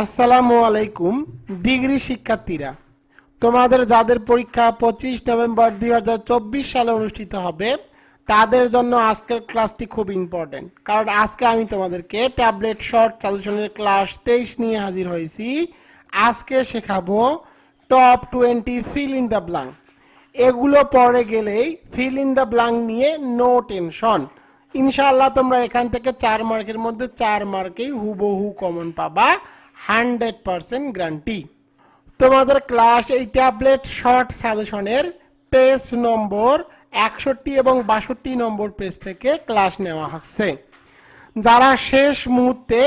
আসসালামু আলাইকুম, ডিগ্রি শিক্ষার্থীরা। তোমাদের যাদের পরীক্ষা পঁচিশ নভেম্বর দুই হাজার চব্বিশ সালে অনুষ্ঠিত হবে, তাদের জন্য আজকের ক্লাসটি খুব ইম্পর্টেন্ট কারণ আজকে আমি তোমাদেরকে ট্যাবলেট শর্ট সাজেশনের ক্লাস তেইশ নিয়ে হাজির হয়েছি। আজকে শেখাবো top twenty fill in the blank এগুলো পরে গেলেই ফিল ইন দ্য ব্লাঙ্ক নিয়ে নো টেনশন। ইনশাআল্লাহ তোমরা এখান থেকে চার মার্কের মধ্যে চার মার্কেই হুবহু কমন পাবা। Hundred percent guarantee. তোমাদের ক্লাস এই ট্যাবলেট শর্ট সাজেশনের পেজ নম্বর একষট্টি এবং বাষট্টি নম্বর পেজ থেকে ক্লাস নেওয়া হচ্ছে। যারা শেষ মুহূর্তে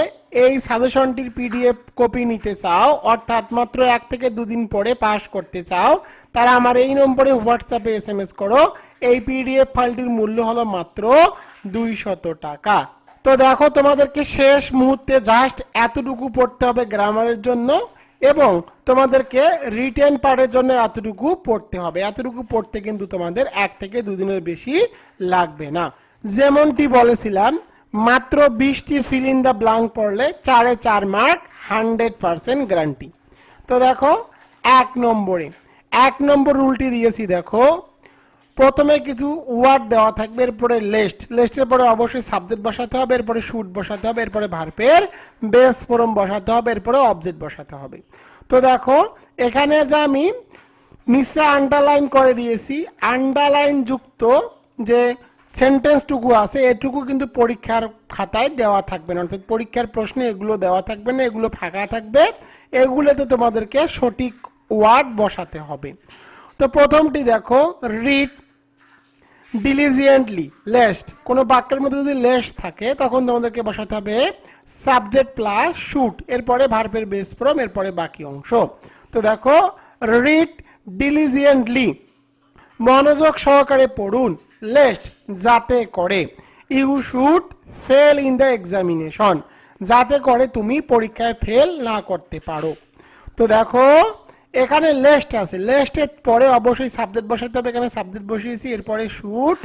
এই সাজেশনটির পিডিএফ কপি নিতে চাও, অর্থাৎ মাত্র এক থেকে দুদিন পরে পাস করতে চাও, তারা আমার এই নম্বরে হোয়াটসঅ্যাপে এস এম এস করো। এই পিডিএফ ফাইলটির মূল্য হলো মাত্র দুইশত টাকা। তো দেখো, তোমাদেরকে শেষ মুহূর্তে জাস্ট এতটুকু পড়তে হবে গ্রামারের জন্য এবং তোমাদেরকে রিটেন পার্টের জন্য এতটুকু পড়তে হবে। এতটুকু পড়তে কিন্তু তোমাদের এক থেকে দুদিনের বেশি লাগবে না। যেমনটি বলেছিলাম, মাত্র বিশটি ফিল ইন দ্য ব্লাঙ্ক পড়লে চারে চার মার্ক হান্ড্রেড পারসেন্ট গ্যারান্টি তো দেখো, এক নম্বরে, এক নম্বর রুলটি দিয়েছি, দেখো। প্রথমে কিছু ওয়ার্ড দেওয়া থাকবে, এরপরে লেস্ট লেস্টের পরে অবশ্যই সাবজেক্ট বসাতে হবে, এরপরে শুট বসাতে হবে, এরপরে ভার্পের বেস ফোরম বসাতে হবে, এরপরে অবজেক্ট বসাতে হবে। তো দেখো, এখানে যে আমি নিচে আন্ডারলাইন করে দিয়েছি আন্ডারলাইন যুক্ত যে সেন্টেন্সটুকু আছে, এটুকু কিন্তু পরীক্ষার খাতায় দেওয়া থাকবে না। অর্থাৎ পরীক্ষার প্রশ্নে এগুলো দেওয়া থাকবে না, এগুলো ফাঁকা থাকবে। এগুলোতে তোমাদেরকে সঠিক ওয়ার্ড বসাতে হবে। তো প্রথমটি দেখো রিড ডিলিজিয়েন্টলি লেস্ট কোনো বাক্যের মধ্যে যদি লেস্ট থাকে, তখন তোমাদেরকে বসাতে হবে সাবজেক্ট প্লাস শুট এরপরে ভার্বের বেস ফ্রম এরপরে বাকি অংশ। তো দেখো রিড ডিলিজিয়েন্টলি মনোযোগ সহকারে পড়ুন লেস্ট যাতে করে you should fail in the examination যাতে করে তুমি পরীক্ষায় ফেল না করতে পারো। তো দেখো এখানে লেস্ট আছে। লেস্টের পরে অবশ্যই সাবজেক্ট বসাতে হবে। এখানে সাবজেক্ট বসিয়েছি, এরপরে শুট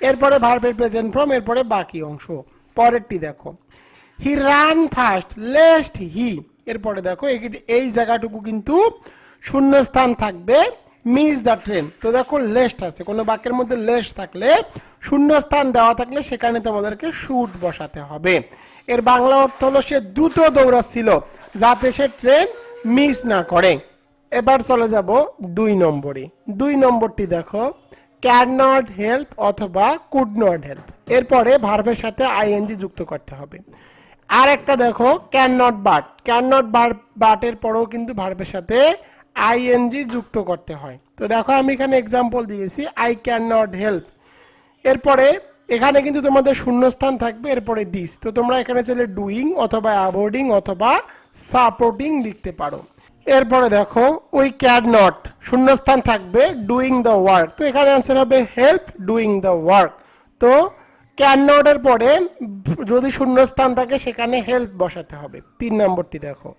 এরপরে ভার্বের প্রেজেন্ট ফর্ম এরপরে বাকি অংশ। পরেরটি দেখো। He ran first lest he এরপরে দেখো, এই- জায়গাটুকু কিন্তু শূন্যস্থান থাকবে। মিস দ্য ট্রেন তো দেখো লেস্ট আছে। কোনো বাক্যের মধ্যে লেস্ট থাকলে, শূন্যস্থান দেওয়া থাকলে সেখানে তোমাদেরকে শুট বসাতে হবে। এর বাংলা অর্থ হলো সে দ্রুত দৌড়াচ্ছিল যাতে সে ট্রেন মিস না করে। এবার চলে যাব দুই নম্বরে। দুই নম্বরটি দেখো ক্যান নট হেল্প অথবা কুড নট হেল্প এরপরে ভার্বের সাথে আইএনজি যুক্ত করতে হবে। আর একটা দেখো can not but can not বাটের পরেও কিন্তু ভার্বের সাথে আইএনজি যুক্ত করতে হয়। তো দেখো, আমি এখানে এক্সাম্পল দিয়েছি আই ক্যান নট হেল্প এরপরে এখানে কিন্তু তোমাদের শূন্যস্থান থাকবে, এরপরে দিস তো তোমরা এখানে চাইলে ডুইং অথবা অ্যাভয়েডিং অথবা সাপোর্টিং লিখতে পারো। এরপরে দেখো উই ক্যান নট শূন্যস্থান থাকবে ডুইং দ্য ওয়ার্ক তো এখানে অ্যান্সার হবে হেল্প ডুইং দ্য ওয়ার্ক তো ক্যান নটের পরে যদি শূন্যস্থান থাকে, সেখানে হেল্প বসাতে হবে। তিন নম্বরটি দেখো।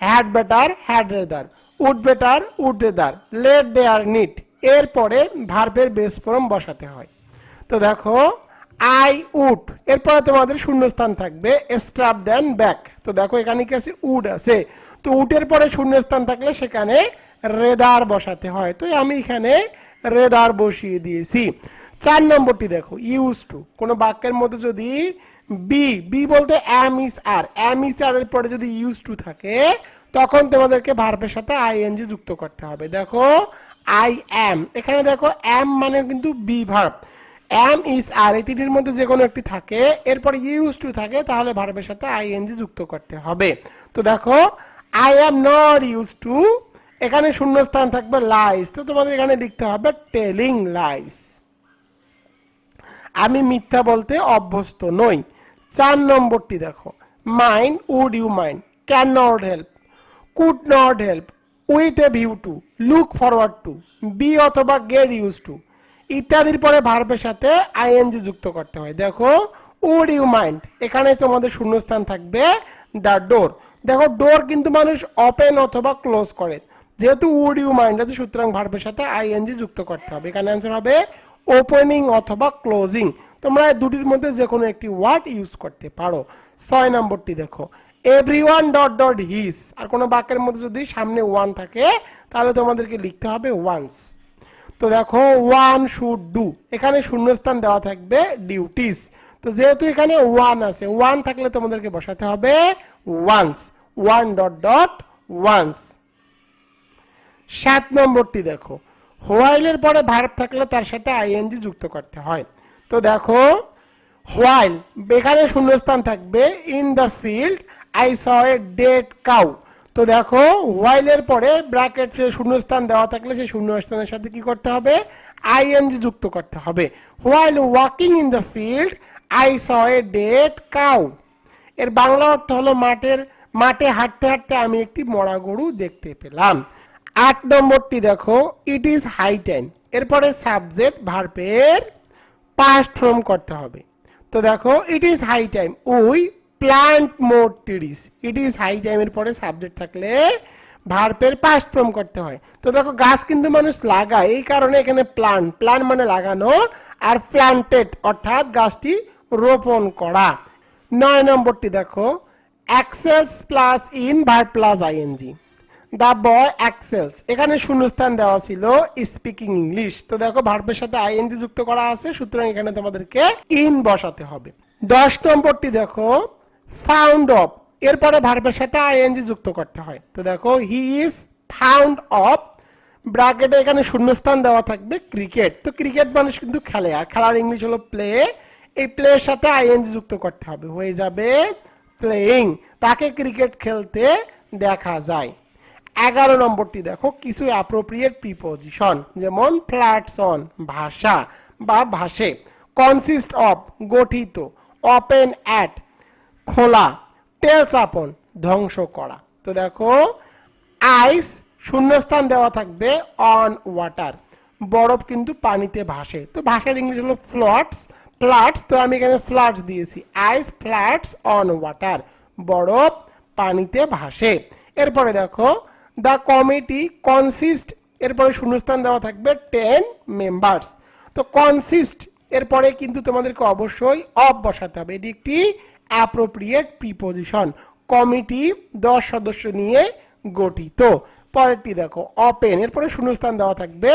Had better had rather would better would rather let dare need এরপরে ভার্বের বেস ফর্ম বসাতে হয়। তো দেখো আই উড এরপরে তোমাদের শূন্যস্থান থাকবে স্ট্রাপ দেন ব্যাক তো দেখো এখানে কি আছে? উড আছে। তো উটের পরে শূন্যস্থান থাকলে সেখানে রেদার বসাতে হয়। তো আমি এখানে রেদার বসিয়ে দিয়েছি। চার নম্বরটি দেখো ইউজ টু কোনো বাক্যের মধ্যে যদি বি বি বলতে অ্যাম ইস আর অ্যাম ইস আর এর পরে যদি ইউজ টু থাকে, তখন তোমাদেরকে ভার্বের সাথে আইএনজি যুক্ত করতে হবে। দেখো আই অ্যাম এখানে দেখো অ্যাম মানে কিন্তু বি ভার্ব অ্যাম ইস আর এই তিনটির মধ্যে যে কোনো একটি থাকে, এরপর ইউজ টু থাকে, তাহলে ভার্বের সাথে আইএনজি যুক্ত করতে হবে। তো দেখো I am not use to এখানে শূন্যস্থান থাকবে লাইস তো তোমাদের এখানে লিখতে হবে টেলিং লাইস আমি মিথ্যা বলতে অভ্যস্ত নই। চার নম্বরটি দেখো mind would you mind can not help could not help with a view to look forward to be অথবা গেট ইউজ টু ইত্যাদির পরে ভার্বের সাথে আইএনজি যুক্ত করতে হয়। দেখো উড ইউ মাইন্ড এখানে তোমাদের শূন্যস্থান থাকবে দ্য ডোর দেখো ডোর কিন্তু মানুষ ওপেন অথবা ক্লোজ করে। যেহেতু উড ইউ মাইন্ড আছে, সুতরাং ভার্বের সাথে আইএনজি যুক্ত করতে হবে। এখানে অ্যান্সার হবে ওপেনিং অথবা ক্লোজিং তোমরা দুটির মধ্যে যে কোনো একটি ওয়ার্ড ইউজ করতে পারো। ছয় নম্বরটি দেখো every one dot dot his আর কোনো বাক্যের মধ্যে যদি সামনে ওয়ান থাকে, তাহলে তোমাদেরকে লিখতে হবে ওয়ান্স তো দেখো ওয়ান শুড ডু এখানে শূন্যস্থান দেওয়া থাকবে ডিউটিস তো যেহেতু এখানে ওয়ান আছে ওয়ান থাকলে তোমাদেরকে বসাতে হবে one's one dot dot one's সাত নম্বরটি দেখো। হোয়াইলের পরে ভার্ব থাকলে তার সাথে আইএনজি যুক্ত করতে হয়। তো দেখো হোয়াইল এখানে শূন্যস্থান থাকবে in the field I saw dead cow তো দেখো হোয়াইলের পরে ব্র্যাকেট শূন্যস্থান দেওয়া থাকলে সেই শূন্যস্থানের সাথে কি করতে হবে? আইএনজি যুক্ত করতে হবে। While walking in the field I saw a dead cow এর বাংলা অর্থ হলো মাঠের, মাঠে হাঁটতে হাঁটতে আমি একটি মরা গরু দেখতে পেলাম। আট নম্বরটি দেখো ইট ইজ হাই টাইম এরপরে সাবজেক্ট ভার্বের পাস্ট ফর্ম করতে হবে। তো দেখো it is high time we plant more trees it is high টাইমের পরে সাবজেক্ট থাকলে ভার্বের পাস্ট ফর্ম করতে হয়। তো দেখো, গাছ কিন্তু মানুষ লাগায়, এই কারণে এখানে প্লান্ট প্লান্ট মানে লাগানো আর প্লান্টেড অর্থাৎ গাছটি রোপণ করা। নয় নম্বরটি দেখো excels plus in verb plus ING the boy excels এখানে শূন্যস্থান দেওয়া ছিল স্পিকিং ইংলিশ তো দেখো ভার্বের সাথে আইএনজি যুক্ত করা আছে, সুতরাং এখানে তোমাদেরকে ইন বসাতে হবে। দশ নম্বরটি দেখো ফাউন্ড অফ এরপরে ভার্বের সাথে আইএনজি যুক্ত করতে হয়। তো দেখো হি ইজ ফাউন্ড অফ ব্র্যাকেটে এখানে শূন্যস্থান দেওয়া থাকবে ক্রিকেট তো ক্রিকেট মানুষ কিন্তু খেলে, আর খেলার ইংলিশ হলো প্লে এই প্লের সাথে আইএনজি যুক্ত করতে হবে। হয়ে যাবে প্লেয়িং তাকে ক্রিকেট খেলতে দেখা যায়। এগারো নম্বরটি দেখো, কিছু অ্যাপ্রোপ্রিয়েট প্রিপোজিশন যেমন ফ্ল্যাটস অন ভাষা বা ভাষে। কনসিস্ট অফ গঠিত ওপেন অ্যাট খোলা টেলস ধ্বংস করা। তো দেখো আইস শূন্যস্থান দেওয়া থাকবে অন ওয়াটার বরফ কিন্তু পানিতে ভাসে। তো ভাষার ইংলিশ হলো ফ্লটস ফ্লাটস তো আমি এখানে ফ্লাটস দিয়েছি। আইস ফ্ল্যাটস অন ওয়াটার বরফ পানিতে ভাসে। এরপরে দেখো দ্য কমিটি কনসিস্ট এরপরে শূন্যস্থান দেওয়া থাকবে টেন মেম্বার্স তো কনসিস্ট এরপরে কিন্তু তোমাদেরকে অবশ্যই অফ বসাতে হবে। এটি একটি অ্যাপ্রোপ্রিয়েট প্রিপোজিশন কমিটি দশ সদস্য নিয়ে গঠিত। পরেরটি দেখো ওপেন এরপরে শূন্যস্থান দেওয়া থাকবে।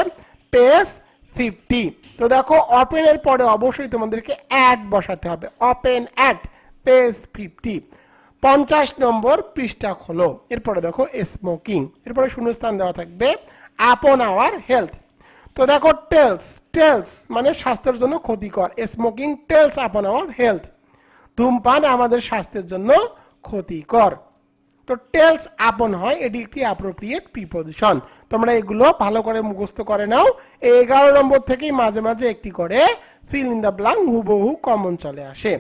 পেস ফিফটি তো দেখো ওপেনের পরে অবশ্যই তোমাদেরকে অ্যাড বসাতে হবে। ওপেন অ্যাড পেজ ফিফটি পঞ্চাশ নম্বর পৃষ্ঠা খোলো। এরপরে দেখো স্মোকিং এরপরে শূন্যস্থান দেওয়া থাকবে আপন আওয়ার হেলথ তো দেখো টেলস টেলস মানে স্বাস্থ্যের জন্য ক্ষতিকর। Smoking tells upon our health ধূমপান আমাদের স্বাস্থ্যের জন্য ক্ষতিকর। তো টেলস আপন হয়, এটি একটি অ্যাপ্রোপ্রিয়েট প্রিপোজিশন তোমরা এগুলো ভালো করে মুখস্থ করে নাও। এগারো নম্বর থেকেই মাঝে মাঝে একটি করে ফিল ইন দ্য ব্লাঙ্ক হুবহু কমন চলে আসে।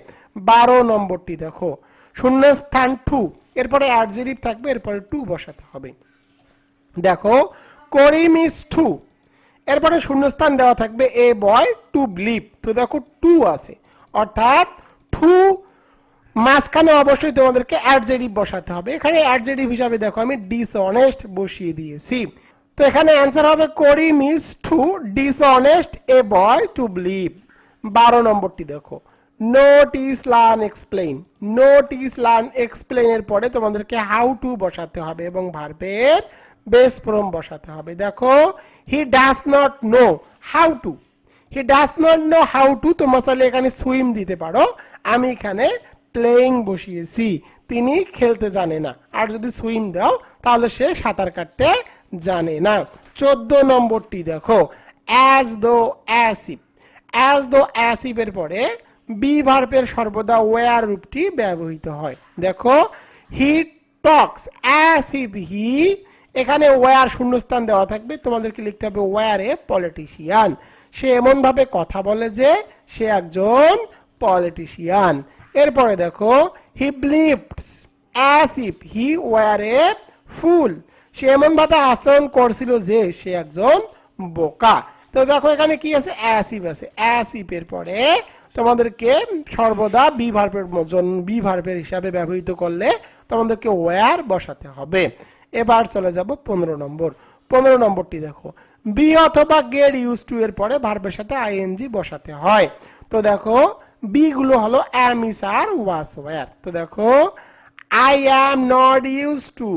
বারো নম্বরটি দেখো, শূন্যস্থান টু, এরপরে অ্যাডজেটিভ থাকবে, এরপরে টু বসাতে হবে। দেখো, করিম ইজ টু এরপরে শূন্যস্থান দেওয়া থাকবে এ বয় টু ব্লিপ তো দেখো টু আছে, অর্থাৎ টু মাঝখানে অবশ্যই তোমাদেরকে অ্যাডজেটিভ বসাতে হবে। এখানে অ্যাডজেটিভ হিসাবে দেখো, আমি ডিসঅনেস্ট বসিয়ে দিয়েছি। তো এখানে অ্যান্সার হবে করি miss too dishonest a boy to believe বারো নম্বরটি দেখো। Note is learn explain note is learn explain এর পরে তোমাদেরকে হাউ টু বসাতে হবে এবং ভার্বের বেস ফ্রম বসাতে হবে। দেখো he does not know how to he does not know how to তোমরা চাইলে এখানে সুইম দিতে পারো। আমি এখানে প্লেয়িং বসিয়েছি, তিনি খেলতে জানে না। আর যদি সুইম দাও, তাহলে সে সাঁতার কাটতে জানে না। চোদ্দ নম্বরটি দেখো অ্যাজ দো অ্যাসিপ অ্যাজ দো অ্যাসিপের পরে বি ভার্বের সর্বদা ওয়ার রূপটি ব্যবহৃত হয়। দেখো হি টক্স অ্যাস হি এখানে ওয়ার শূন্যস্থান দেওয়া থাকবে, তোমাদেরকে লিখতে হবে ওয়ার এ পলিটিশিয়ান সে এমনভাবে কথা বলে যে, সে একজন পলিটিশিয়ান এরপরে দেখো he behaves as if he were a fool সে এমনভাবে আচরণ করছিল যে সে একজন বোকা। তো দেখো এখানে কি আছে? অ্যাসিপ আছে। অ্যাসিপের পরে তোমাদেরকে সর্বদা বি ভার্বের মতন বি ভার্বের হিসাবে ব্যবহৃত করলে তোমাদেরকে ওয়ার বসাতে হবে। এবার চলে যাব পনেরো নম্বর। পনেরো নম্বরটি দেখো। বি অথবা গেট ইউজ টু এর পরে ভার্বের সাথে আইএনজি বসাতে হয়। তো দেখো বি গুলো হলো অ্যাম ইস আর ওয়াস ওয়ার তো দেখো I am not use to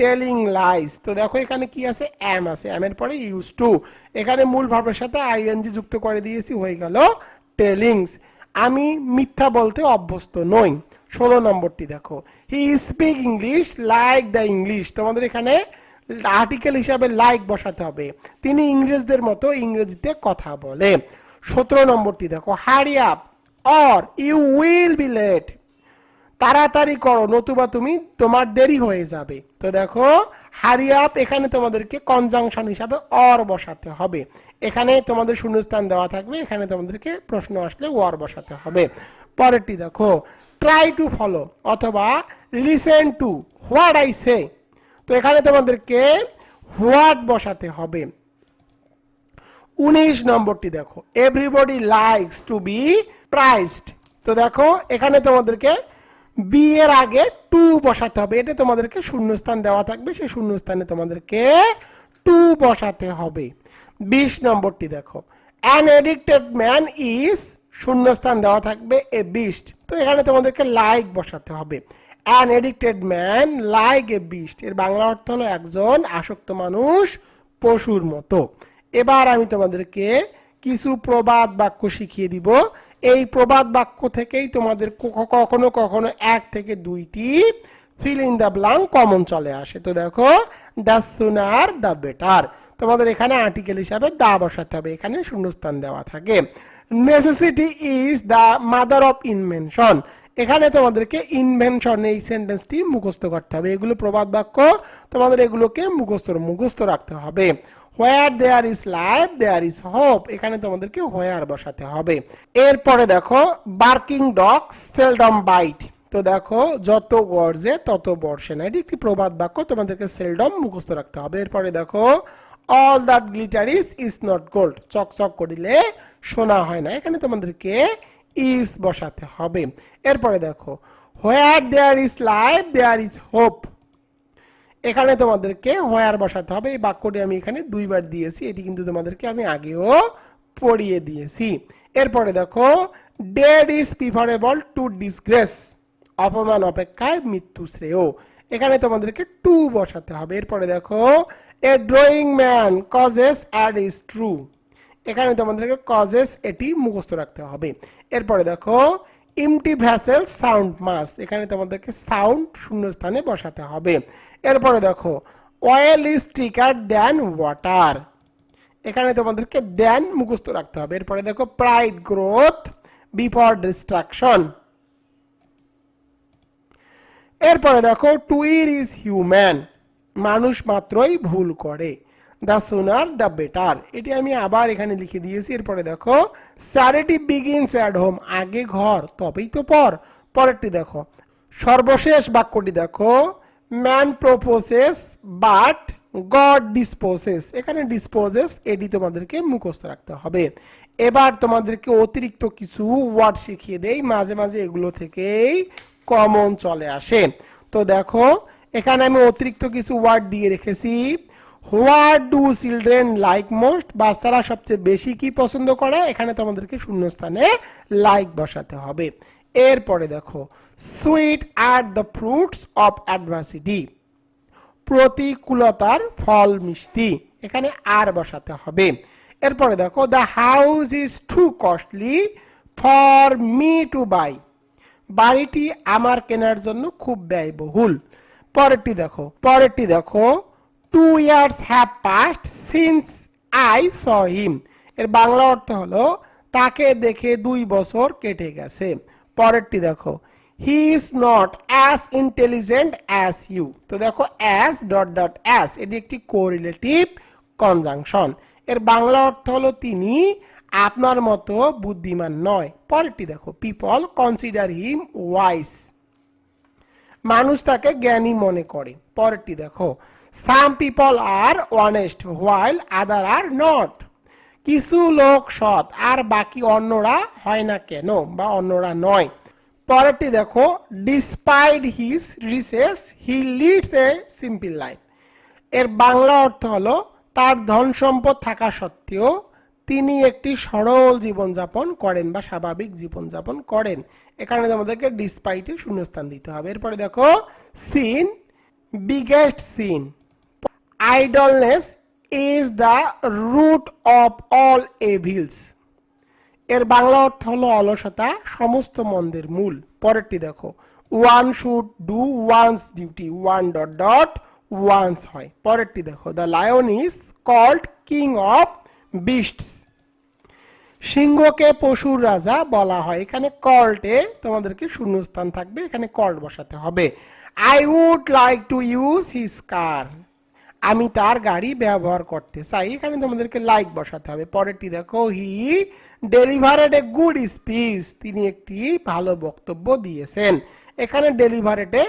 telling lies তো দেখো, এখানে কি আছে? অ্যাম আছে। অ্যাম এর পরে ইউজ টু এখানে মূল ভাবের সাথে আইএনজি যুক্ত করে দিয়েছি, হয়ে গেল টেলিংস আমি মিথ্যা বলতে অভ্যস্ত নই। ষোলো নম্বরটি দেখো। He speak English like the English তোমাদের এখানে আর্টিকেল হিসাবে লাইক বসাতে হবে। তিনি ইংরেজদের মতো ইংরেজিতে কথা বলে। সতেরো নম্বরটি দেখো। Hurry up or you will be late তাড়াতাড়ি করো, নতুবা তুমি তোমার দেরি হয়ে যাবে। তো দেখো হারি আপ এখানে তোমাদেরকে কনজাংশন হিসাবে অর বসাতে হবে। এখানে তোমাদের শূন্যস্থান দেওয়া থাকবে, এখানে তোমাদেরকে প্রশ্ন আসলে ওয়ার বসাতে হবে। পরেরটি দেখো ট্রাই টু ফলো অথবা listen to what I say তো এখানে তোমাদেরকে হোয়াট বসাতে হবে। উনিশ নম্বরটি দেখো। Everybody likes to be praised তো দেখো, এখানে তোমাদেরকে বি এর আগে টু বসাতে হবে। এটা তোমাদেরকে শূন্যস্থান দেওয়া থাকবে। সেই শূন্যস্থানে তোমাদেরকে টু বসাতে হবে। বিশ নম্বরটি দেখো। অ্যান এডিক্টেড ম্যান ইজ শূন্যস্থান দেওয়া থাকবে এ বিস্ট তো এখানে তোমাদেরকে লাইক বসাতে হবে। An addicted man like a beast এর বাংলা অর্থ হলো একজন আসক্ত মানুষ, পশুর মতো। এবার আমি তোমাদেরকে কিছু প্রবাদ বাক্য শিখিয়ে দিব। এই প্রবাদ বাক্য থেকেই তোমাদের কখনো কখনো এক থেকে দুইটি fill in the blank common চলে আসে। তো দেখো দ্য সুনার দ্য বেটার তোমাদের এখানে আর্টিকেল হিসাবে দা বসাতে হবে। এখানে শূন্যস্থান দেওয়া থাকে। Necessity is the mother of invention এখানে তোমাদেরকে ইনভেনশন এই সেন্টেন্সটি মুখস্থ করতে হবে। এগুলো প্রবাদ বাক্য। তোমাদের এগুলোকে মুখস্থ মুখস্থ রাখতে হবে। Where there is life there is hope এখানে তোমাদেরকে হোয়ার বসাতে হবে। এরপরে দেখো বার্কিং ডগ সেলডম বাইট তো দেখো, যত গর্জে তত বর্ষে না, এটি একটি প্রবাদ বাক্য, তোমাদেরকে সেলডম মুখস্থ রাখতে হবে। এরপরে দেখো all that glitter is is not gold চকচক করিলে শোনা হয় না। এখানে তোমাদেরকে ইজ বসাতে হবে। এরপরে দেখো where there is life there is hope এখানে তোমাদেরকে হোয়ার বসাতে হবে। এই বাক্যটি আমি এখানে দুইবার দিয়েছি। এটি কিন্তু তোমাদেরকে আমি আগেও পড়িয়ে দিয়েছি। এরপরে দেখো dead is preferable to disgrace অপমান, অপেক্ষায় মৃত্যু শ্রেয়। এখানে তোমাদেরকে টু বসাতে হবে। এরপরে দেখো a drowning man catches at is true এখানে তোমাদেরকে কজেস এটি মুখস্থ রাখতে হবে। এরপরে দেখো ইমটি ভ্যাসেল সাউন্ড মাস এখানে তোমাদেরকে সাউন্ড শূন্য স্থানে বসাতে হবে। এরপরে দেখো oil is thicker than water এখানে তোমাদেরকে দেন মুখস্থ রাখতে হবে। এরপরে দেখো প্রাইড গ্রোথ বিফর ডিস্ট্রাকশন এরপরে দেখো টুইর ইজ হিউম্যান মানুষ মাত্রই ভুল করে। দ্য সুনার দ্য বেটার এটি আমি আবার এখানে লিখে দিয়েছি। এরপরে দেখো, স্যারিটি বিগিনস অ্যাট হোম আগে ঘর, তবেই তো পর। পরেরটি দেখো, সর্বশেষ বাক্যটি দেখো man proposes but God disposes এখানে ডিসপোজেস এটি তোমাদেরকে মুখস্থ রাখতে হবে। এবার তোমাদেরকে অতিরিক্ত কিছু ওয়ার্ড শিখিয়ে দেই, মাঝে মাঝে এগুলো থেকেই কমন চলে আসে। তো দেখো, এখানে আমি অতিরিক্ত কিছু ওয়ার্ড দিয়ে রেখেছি। What do children like most বাচ্চারা সবচেয়ে বেশি কি পছন্দ করে? এখানে তোমাদেরকে শূন্যস্থানে লাইক বসাতে হবে। এরপরে দেখো sweet are the fruits of adversity প্রতিকূলতার ফল মিষ্টি। এখানে আর বসাতে হবে। এরপরে দেখো the house is too costly for me to buy বাড়িটি আমার কেনার জন্য খুব ব্যয়বহুল। পরেরটি দেখো পরেরটি দেখো two years have passed since I saw him এর বাংলা অর্থ হলো, তাকে দেখে দুই বছর কেটে গেছে। পরেরটি দেখো he is not as intelligent as you তো দেখো অ্যাজ ডট ডট অ্যাজ এটি একটি কোরিলেটিভ কনজাংশন এর বাংলা অর্থ হলো, তিনি আপনার মতো বুদ্ধিমান নয়। পরেরটি দেখো পিপল কনসিডার হিম ওয়াইস মানুষ তাকে জ্ঞানী মনে করে। পরেরটি দেখো some people are honest while other are not কিছু লোক সৎ, আর বাকি অন্যরা হয় না কেন বা অন্যরা নয়। পরেরটি দেখো despite his riches he leads a simple life এর বাংলা অর্থ হলো, তার ধন সম্পদ থাকা সত্ত্বেও তিনি একটি সরল জীবনযাপন করেন বা স্বাভাবিক জীবনযাপন করেন। এখানে আমাদেরকে ডিসপাইটে শূন্যস্থান দিতে হবে। এরপরে দেখো sin biggest sin idleness is the root of all evils এর বাংলা অর্থ হলো অলসতা, সমস্ত মন্দের মূল। পরেরটি দেখো। One should do one's duty one dot dot one's হয়। পরেরটি দেখো। The lion is called king of beasts সিংহকে পশুর রাজা বলা হয়। এখানে কল্টে তোমাদেরকে শূন্যস্থান থাকবে। এখানে কল্ট বসাতে হবে। I would like to use his car আমি তার গাড়ি ব্যবহার করতে চাই। এখানে তোমাদেরকে লাইক বসাতে হবে। পরেরটি দেখো he delivered a good speech তিনি একটি ভালো বক্তব্য দিয়েছেন। এখানে ডেলিভারেডে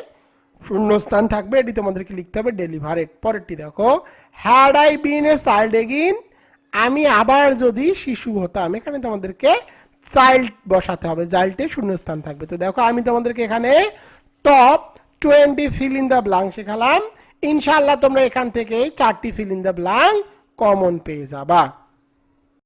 শূন্যস্থান থাকবে। এটি তোমাদেরকে লিখতে হবে ডেলিভারেড পরেরটি দেখো had I been a child again আমি আবার যদি শিশু হতাম। এখানে তোমাদেরকে চাইল্ড বসাতে হবে। চাইল্ডে শূন্যস্থান থাকবে। তো দেখো, আমি তোমাদেরকে এখানে top twenty fill in the blank শেখালাম। ইনশাল্লাহ তোমরা এখান থেকে চারটি fill in the blank common পেয়ে যাবা।